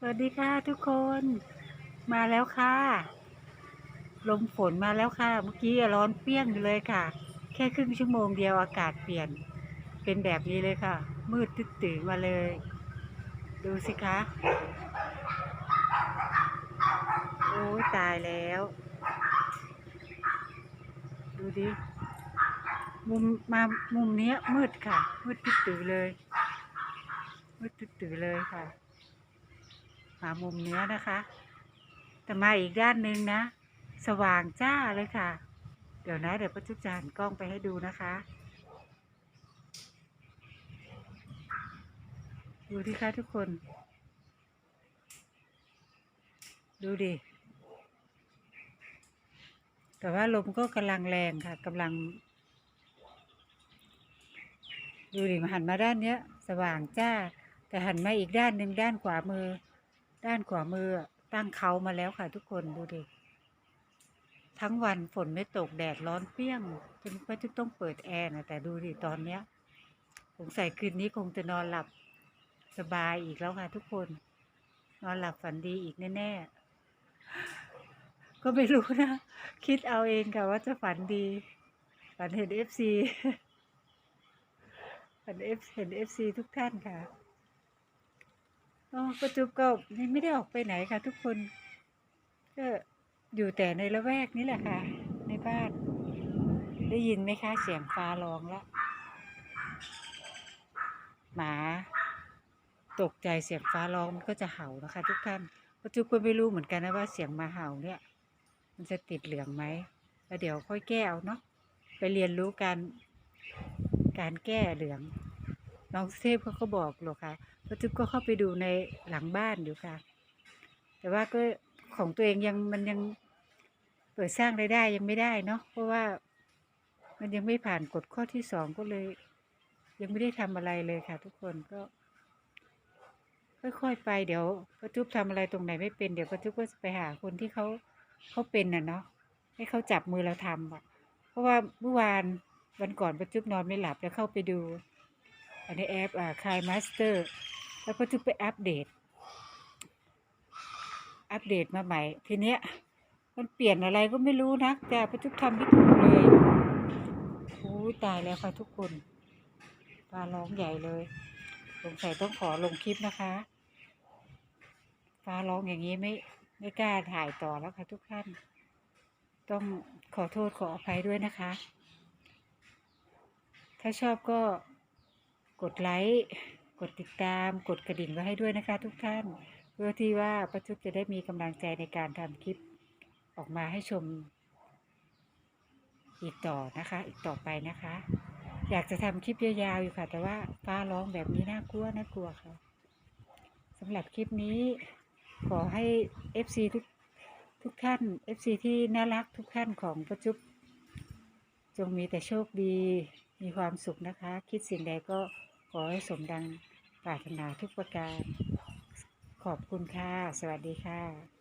สวัสดีค่ะทุกคนมาแล้วค่ะ ลมฝนมาแล้วค่ะ เมื่อกี้ร้อนเปรี้ยงอยู่เลยค่ะ แค่ครึ่งชั่วโมงเดียวอากาศเปลี่ยน เป็นแบบนี้เลยค่ะ มืดตึ๊ดตื่นมาเลย ดูสิคะ โอ้ยตายแล้ว ดูดิ มุมมามุมนี้มืดค่ะ มืดตึ๊ดตื่นเลย มืดตึ๊ดตื่นเลยค่ะ มามุมเนี้ยนะคะ แต่มาอีกด้านหนึ่งนะ สว่างจ้าเลยค่ะ เดี๋ยวนะเดี๋ยวป้าจุ๊บจะหันกล้องไปให้ดูนะคะดูดิคะทุกคน ดูดิ แต่ว่าลมก็กำลังแรงค่ะกำลัง ดูดิมาหันมาด้านเนี้ย สว่างจ้า แต่หันมาอีกด้านหนึ่งด้านขวามือ ด้านขวามือตั้งเขามาแล้วค่ะทุกคนดูดิทั้งวันฝนไม่ตกแดดร้อนเปรี้ยงจนป้าจุ๊บต้องเปิดแอร์นะแต่ดูดิตอนเนี้ยสงสัยคืนนี้คงจะนอนหลับสบายอีกแล้วค่ะทุกคน นอนหลับฝันดีอีกแน่ๆ ก็ไม่รู้นะ คิดเอาเองค่ะว่าจะฝันดี ฝันเห็นเอฟซีฝันเอฟเห็นเอฟซีทุกท่านค่ะ อ๋อประจุบก็ไม่ได้ออกไปไหนค่ะ ทุกคน ก็อยู่แต่ในละแวกนี้แหละค่ะ ในบ้าน ได้ยินไหมคะเสียงฟ้าร้องแล้วหมาตกใจเสียงฟ้าร้องมันก็จะเห่านะคะ ทุกท่านประจุบก็ไม่รู้เหมือนกันนะว่าเสียงมาเห่าเนี่ย มันจะติดเหลืองไหมแล้วเดี๋ยวค่อยแก้เอาเนาะไปเรียนรู้การการแก้เหลือง น้องเทพเขาก็บอกหรอกค่ะ ป้าจุ๊บก็เข้าไปดูในหลังบ้านอยู่ค่ะ แต่ว่าก็ของตัวเองยังมันยังเปิดสร้างรายได้ยังไม่ได้เนาะเพราะว่ามันยังไม่ผ่านกฎข้อที่สองก็เลย ยังไม่ได้ทำอะไรเลยค่ะ ทุกคนก็ค่อยๆไปเดี๋ยวป้าจุ๊บทำอะไรตรงไหนไม่เป็นเดี๋ยวป้าจุ๊บก็จะไปหาคนที่เขาเขาเป็นน่ะเนาะให้เขาจับมือเราทำอะ เพราะว่าเมื่อวานวันก่อนป้าจุ๊บนอนไม่หลับแล้วเข้าไปดู อันนี้แอปอ่าคายมาสเตอร์ แล้วป้าจุ๊บไปอัปเดต อัปเดตมาใหม่ ทีเนี้ย มันเปลี่ยนอะไรก็ไม่รู้นะแต่ป้าจุ๊บทำไม่ถูกเลยโอ้ยตายแล้วค่ะทุกคนฟ้าร้องใหญ่เลยสงสัยต้องขอลงคลิปนะคะฟ้าร้องอย่างนี้ไม่ไม่กล้าถ่ายต่อแล้วค่ะทุกท่าน ต้องขอโทษขออภัยด้วยนะคะ ถ้าชอบก็กดไลค์ กดติดตามกดกระดิ่งไว้ให้ด้วยนะคะ ทุกท่าน เพื่อที่ว่าประจุบจะได้มีกำลังใจในการทำคลิปออกมาให้ชม อีกต่อนะคะ อีกต่อไปนะคะ อยากจะทำคลิปยาวๆอยู่ค่ะ แต่ว่าฟ้าร้องแบบนี้น่ากลัวน่ากลัวค่ะสำหรับคลิปนี้ ขอให้ FC ทุกทุกท่าน FC ที่น่ารักทุกท่านของประจุบจงมีแต่โชคดี มีความสุขนะคะ คิดสิ่งใดก็ ขอให้สมดังปรารถนาทุกประการ ขอบคุณค่ะ สวัสดีค่ะ